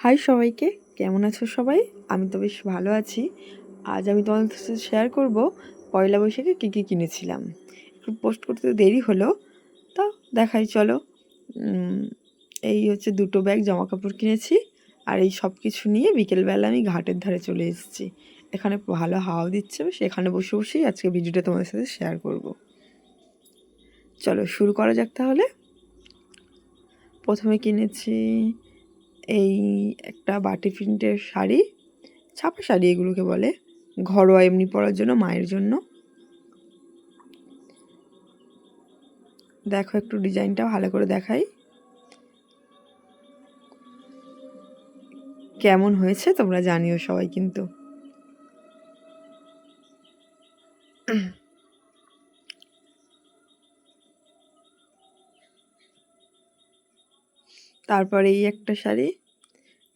High সবাইকে, কেমন আছো সবাই? আমি তো বেশ ভালো আছি। আজ আমি তোমাদের সাথে শেয়ার করব পয়লা বৈশাখে কী কী কিনেছিলাম। একটু পোস্ট করতে দেরি হলো, তা দেখাই চলো। এই হচ্ছে দুটো ব্যাগ জামা কাপড় কিনেছি আর এই সব কিছু নিয়ে বিকেলবেলা আমি ঘাটের ধারে চলে এসেছি। এখানে ভালো হাওয়া দিচ্ছে সেখানে বসে বসেই আজকে ভিডিওটা তোমাদের সাথে শেয়ার করব। চলো শুরু করা যাক তাহলে। প্রথমে কিনেছি এই একটা বাটি প্রিন্টের শাড়ি, ছাপা শাড়ি এগুলোকে বলে। ঘরোয়া এমনি পরার জন্য, মায়ের জন্য। দেখো একটু ডিজাইনটা ভালো করে দেখাই। কেমন হয়েছে তোমরা জানিও সবাই কিন্তু। তারপরে এই একটা শাড়ি।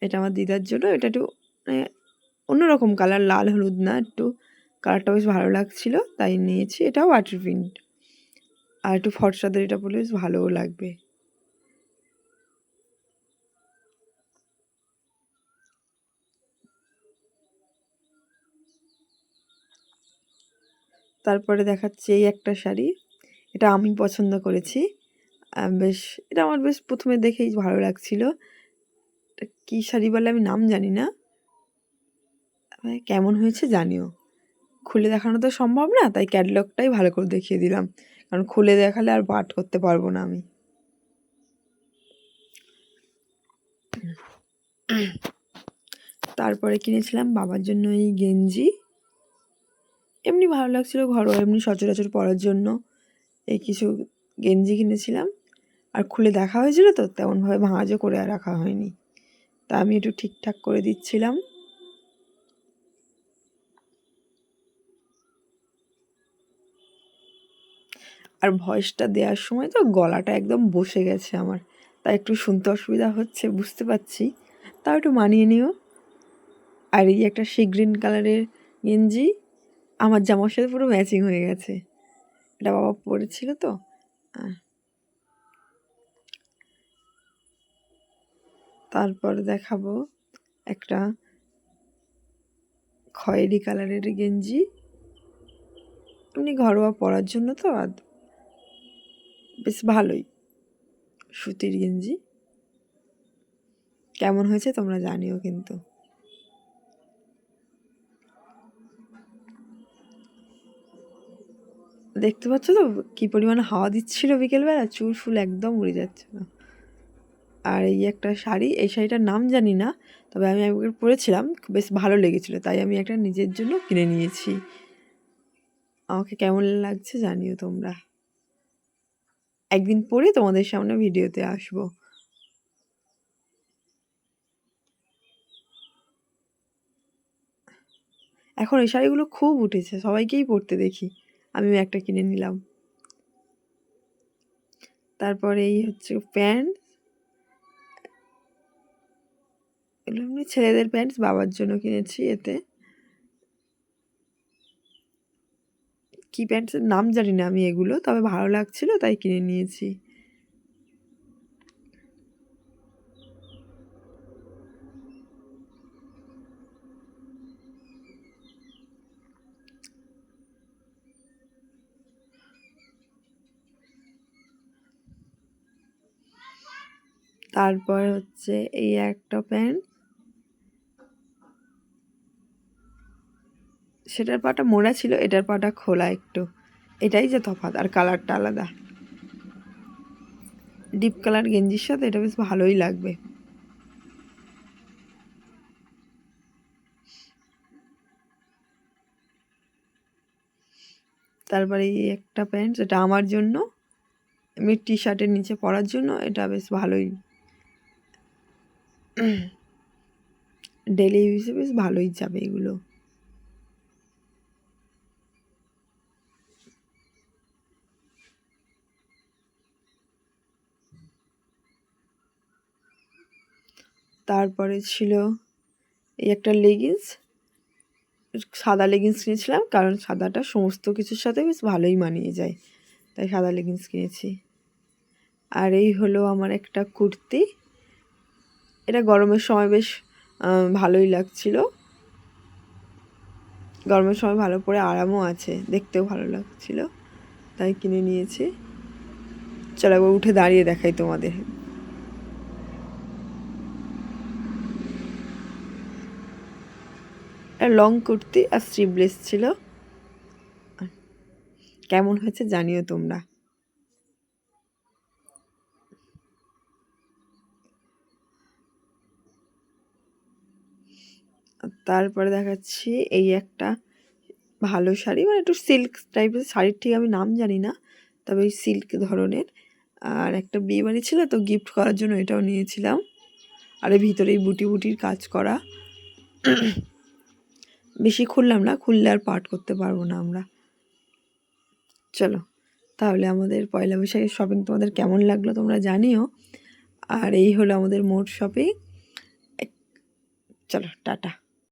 এটা আমার দিদার জন্য, এটা একটু মানে অন্যরকম কালার লাল, হলুদ না, একটু কালারটা বেশ ভালো লাগছিল, তাই নিয়েছি। এটাও ওয়াটার প্রিন্ট আর একটু ফর্সাদের এটা পরলে বেশ ভালোও লাগবে। তারপরে দেখাচ্ছে এই একটা শাড়ি। এটা আমি পছন্দ করেছি। বেশ, এটা আমার বেশ প্রথমে দেখেই ভালো লাগছিল। কী শাড়ি বলে আমি নাম জানি না। কেমন হয়েছে জানিও। খুলে দেখানো তো সম্ভব না, তাই ক্যাটলগটাই ভালো করে দেখিয়ে দিলাম। কারণ খুলে দেখালে আর পাঠ করতে পারব না আমি। তারপরে কিনেছিলাম বাবার জন্য এই গেঞ্জি। এমনি ভালো লাগছিল ঘরোয়া, এমনি সচরাচর পরার জন্য। এই কিছু গেঞ্জি কিনেছিলাম। আর খুলে দেখা হয়েছিল তো, তেমনভাবে ভাঁজও করে রাখা হয়নি। তা আমি একটু ঠিকঠাক করে দিচ্ছিলাম। আর ভয়েসটা দেওয়ার সময় তো গলাটা একদম বসে গেছে আমার। তাই একটু শুনতে অসুবিধা হচ্ছে, বুঝতে পারছি। তাও একটু মানিয়ে নিও। আর এই একটা সি গ্রিন কালারের গেঞ্জি, আমার জামার সাথে পুরো ম্যাচিং হয়ে গেছে। এটা বাবা পরেছিল তো। তারপর দেখাবো একটা খয়েরি কালারের গেঞ্জি। এমনি ঘরোয়া পরার জন্য তো, আর বেশ ভালোই সুতির গেঞ্জি। কেমন হয়েছে তোমরা জানিও কিন্তু। দেখতে পাচ্ছ তো, কী পরিমাণে হাওয়া দিচ্ছিল বিকেলবেলা, চুল ফুল একদম উড়ে যাচ্ছে না। আর এই একটা শাড়ি, এই শাড়িটার নাম জানি না, তবে আমি একবার পরেছিলাম, বেশ ভালো লেগেছিলো, তাই আমি একটা নিজের জন্য কিনে নিয়েছি। আমাকে কেমন লাগছে জানিও তোমরা। একদিন পরে তোমাদের সামনে ভিডিওতে আসব। এখন এই শাড়িগুলো খুব উঠেছে, সবাইকেই পরতে দেখি, আমিও একটা কিনে নিলাম। তারপরে এই হচ্ছে প্যান্ট এগুলো এমনি ছেলেদের প্যান্টস বাবার জন্য কিনেছি এতে। কি প্যান্টসের নাম জানি না আমি এগুলো, তবে ভালো লাগছিল, তাই কিনে নিয়েছি। তারপর হচ্ছে এই একটা প্যান্ট। সেটার পাটা মোড়া ছিল, এটার পাটা খোলা একটু। এটাই যে তফাৎ, আর কালারটা আলাদা। ডিপ কালার গেঞ্জির সাথে এটা বেশ ভালোই লাগবে। তারপরে এই একটা প্যান্ট যেটা আমার জন্য এমনি টি শার্টের নিচে পরার জন্য, এটা বেশ ভালোই। ডেলি ইউজে বেশ ভালোই যাবে এগুলো। তারপরে ছিল এই একটা লেগিংস সাদা লেগিংস কিনেছিলাম, কারণ সাদাটা সমস্ত কিছুর সাথে বেশ ভালোই মানিয়ে যায়, তাই সাদা লেগিংস কিনেছি। আর এই হলো আমার একটা কুর্তি। এটা গরমের সময় বেশ ভালোই লাগছিল। গরমের সময় ভালো পরে আরামও আছে, দেখতেও ভালো লাগছিল, তাই কিনে নিয়েছি। চলো উঠে দাঁড়িয়ে দেখাই তোমাদের। লং কুর্তি আর স্লিভলেস ছিল। কেমন হয়েছে জানিও তোমরা। তারপরে দেখাচ্ছি এই একটা ভালো শাড়ি মানে একটু সিল্ক টাইপের শাড়ির ঠিক আমি নাম জানি না, তবে ওই সিল্ক ধরনের। আর একটা বিয়ে বাড়ি ছিল, তো গিফট করার জন্য এটাও নিয়েছিলাম। আর ভিতরে ভিতরেই বুটি বুটির কাজ করা। বেশি খুললাম না, খুললে আর পাঠ করতে পারব না আমরা। চলো, তাহলে আমাদের পয়লা বৈশাখের শপিং তোমাদের কেমন লাগল তোমরা জানিও। আর এই হলো আমাদের মোট শপিং চলো, টাটা।